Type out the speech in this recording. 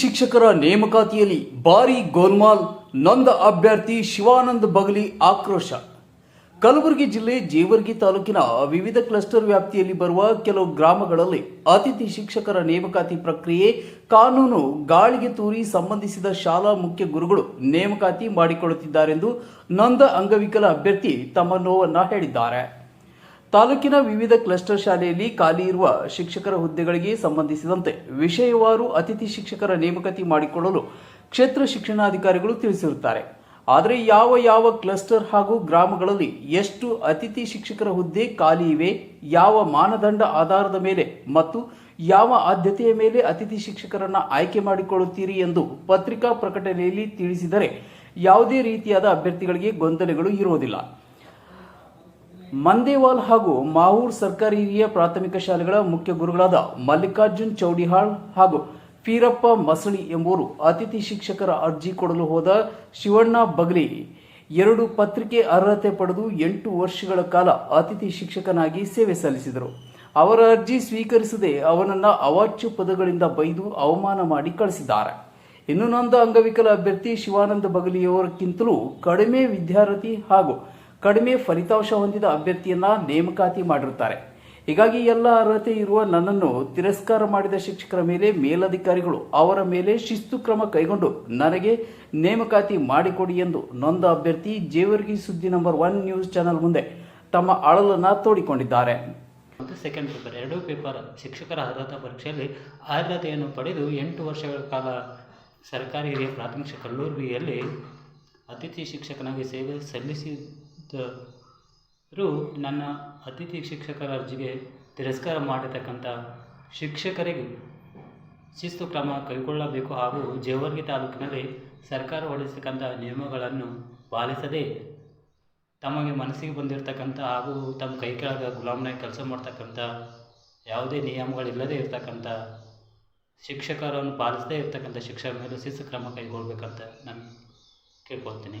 ಶಿಕ್ಷಕರ ನೇಮಕಾತಿಯಲ್ಲಿ ಬಾರಿ ಗೋಲ್ಮಾಲ್, ನೊಂದ ಅಭ್ಯರ್ಥಿ ಶಿವಾನಂದ ಬಗಲಿ ಆಕ್ರೋಶ. ಕಲಬುರಗಿ ಜಿಲ್ಲೆ ಜೇವರ್ಗಿ ತಾಲೂಕಿನ ವಿವಿಧ ಕ್ಲಸ್ಟರ್ ವ್ಯಾಪ್ತಿಯಲ್ಲಿ ಬರುವ ಕೆಲವು ಗ್ರಾಮಗಳಲ್ಲಿ ಅತಿಥಿ ಶಿಕ್ಷಕರ ನೇಮಕಾತಿ ಪ್ರಕ್ರಿಯೆ, ಕಾನೂನು ಗಾಳಿಗೆ ತೂರಿ ಸಂಬಂಧಿಸಿದ ಶಾಲಾ ಮುಖ್ಯ ಗುರುಗಳು ನೇಮಕಾತಿ ಮಾಡಿಕೊಳ್ಳುತ್ತಿದ್ದಾರೆಂದು ನೊಂದ ಅಂಗವಿಕಲ ಅಭ್ಯರ್ಥಿ ತಮ್ಮ ನೋವನ್ನು ಹೇಳಿದ್ದಾರೆ. ತಾಲೂಕಿನ ವಿವಿಧ ಕ್ಲಸ್ಟರ್ ಶಾಲೆಯಲ್ಲಿ ಖಾಲಿ ಇರುವ ಶಿಕ್ಷಕರ ಹುದ್ದೆಗಳಿಗೆ ಸಂಬಂಧಿಸಿದಂತೆ ವಿಷಯವಾರು ಅತಿಥಿ ಶಿಕ್ಷಕರ ನೇಮಕತಿ ಮಾಡಿಕೊಳ್ಳಲು ಕ್ಷೇತ್ರ ಶಿಕ್ಷಣಾಧಿಕಾರಿಗಳು ತಿಳಿಸಿರುತ್ತಾರೆ. ಆದರೆ ಯಾವ ಯಾವ ಕ್ಲಸ್ಟರ್ ಹಾಗೂ ಗ್ರಾಮಗಳಲ್ಲಿ ಎಷ್ಟು ಅತಿಥಿ ಶಿಕ್ಷಕರ ಹುದ್ದೆ ಖಾಲಿ ಇವೆ, ಯಾವ ಮಾನದಂಡ ಆಧಾರದ ಮೇಲೆ ಮತ್ತು ಯಾವ ಆದ್ಯತೆಯ ಮೇಲೆ ಅತಿಥಿ ಶಿಕ್ಷಕರನ್ನು ಆಯ್ಕೆ ಮಾಡಿಕೊಳ್ಳುತ್ತೀರಿ ಎಂದು ಪತ್ರಿಕಾ ಪ್ರಕಟಣೆಯಲ್ಲಿ ತಿಳಿಸಿದರೆ ಯಾವುದೇ ರೀತಿಯಾದ ಅಭ್ಯರ್ಥಿಗಳಿಗೆ ಗೊಂದಲಗಳು ಇರುವುದಿಲ್ಲ. ಮಂದೇವಾಲ್ ಹಾಗೂ ಮಾವೂರ್ ಸರ್ಕಾರಿ ಹಿರಿಯ ಪ್ರಾಥಮಿಕ ಶಾಲೆಗಳ ಮುಖ್ಯ ಗುರುಗಳಾದ ಮಲ್ಲಿಕಾರ್ಜುನ್ ಚೌಡಿಹಾಳ್ ಹಾಗೂ ಪೀರಪ್ಪ ಮಸಳಿ ಎಂಬುವರು ಅತಿಥಿ ಶಿಕ್ಷಕರ ಅರ್ಜಿ ಕೊಡಲು ಹೋದ ಶಿವಣ್ಣ ಬಗಲಿ ಎರಡು ಪತ್ರಿಕೆ ಅರ್ಹತೆ ಪಡೆದು ಎಂಟು ವರ್ಷಗಳ ಕಾಲ ಅತಿಥಿ ಶಿಕ್ಷಕನಾಗಿ ಸೇವೆ ಸಲ್ಲಿಸಿದರು. ಅವರ ಅರ್ಜಿ ಸ್ವೀಕರಿಸದೆ ಅವನನ್ನು ಅವಾಚ್ಯ ಪದಗಳಿಂದ ಬೈದು ಅವಮಾನ ಮಾಡಿ ಕಳಿಸಿದ್ದಾರೆ. ಇನ್ನು ಅಂಗವಿಕಲ ಅಭ್ಯರ್ಥಿ ಶಿವಾನಂದ ಬಗಲಿಯವರಕ್ಕಿಂತಲೂ ಕಡಿಮೆ ವಿದ್ಯಾರ್ಥಿ ಹಾಗೂ ಕಡಿಮೆ ಫಲಿತಾಂಶ ಹೊಂದಿದ ಅಭ್ಯರ್ಥಿಯನ್ನ ನೇಮಕಾತಿ ಮಾಡಿರುತ್ತಾರೆ. ಹೀಗಾಗಿ ಎಲ್ಲ ಅರ್ಹತೆ ಇರುವ ನನ್ನನ್ನು ತಿರಸ್ಕಾರ ಮಾಡಿದ ಶಿಕ್ಷಕರ ಮೇಲೆ ಮೇಲಧಿಕಾರಿಗಳು ಅವರ ಮೇಲೆ ಶಿಸ್ತು ಕ್ರಮ ಕೈಗೊಂಡು ನನಗೆ ನೇಮಕಾತಿ ಮಾಡಿಕೊಡಿ ಎಂದು ನೊಂದ ಅಭ್ಯರ್ಥಿ ಜೇವರ್ಗಿ ಸುದ್ದಿ ನಂಬರ್ ಒನ್ ನ್ಯೂಸ್ ಚಾನೆಲ್ ಮುಂದೆ ತಮ್ಮ ಅಳಲನ್ನು ತೋಡಿಕೊಂಡಿದ್ದಾರೆ. ಮತ್ತು ಸೆಕೆಂಡ್ ಪೇಪರ್ ಎರಡೂ ಪೇಪರ್ ಶಿಕ್ಷಕರ ಅರ್ಹತಾ ಪರೀಕ್ಷೆಯಲ್ಲಿ ಅರ್ಹತೆಯನ್ನು ಪಡೆದು ಎಂಟು ವರ್ಷಗಳ ಕಾಲ ಸರ್ಕಾರಿ ಹಿರಿಯ ಪ್ರಾಥಮಿಕ ಕಲ್ಲೂರಿಯಲ್ಲಿ ಅತಿಥಿ ಶಿಕ್ಷಕನಾಗಿ ಸೇವೆ ಸಲ್ಲಿಸಿದರು ನನ್ನ ಅತಿಥಿ ಶಿಕ್ಷಕರ ಅರ್ಜಿಗೆ ತಿರಸ್ಕಾರ ಮಾಡಿರ್ತಕ್ಕಂಥ ಶಿಕ್ಷಕರಿಗೆ ಶಿಸ್ತು ಕ್ರಮ ಕೈಗೊಳ್ಳಬೇಕು ಹಾಗೂ ಜೇವರ್ಗಿ ತಾಲೂಕಿನಲ್ಲಿ ಸರ್ಕಾರ ಹೊರಡಿಸತಕ್ಕಂಥ ನಿಯಮಗಳನ್ನು ಪಾಲಿಸದೆ ತಮಗೆ ಮನಸ್ಸಿಗೆ ಬಂದಿರತಕ್ಕಂಥ ಹಾಗೂ ತಮ್ಮ ಕೈ ಕೆಳಗೆ ಗುಲಾಮನಾಗಿ ಕೆಲಸ ಮಾಡ್ತಕ್ಕಂಥ ಯಾವುದೇ ನಿಯಮಗಳಿಲ್ಲದೆ ಇರತಕ್ಕಂಥ ಶಿಕ್ಷಕರನ್ನು ಪಾಲಿಸದೇ ಇರತಕ್ಕಂಥ ಶಿಕ್ಷಕರ ಮೇಲೆ ಶಿಸ್ತು ಕ್ರಮ ಕೈಗೊಳ್ಬೇಕಂತ ನಾನು ಕೇಳ್ಕೊಳ್ತೀನಿ.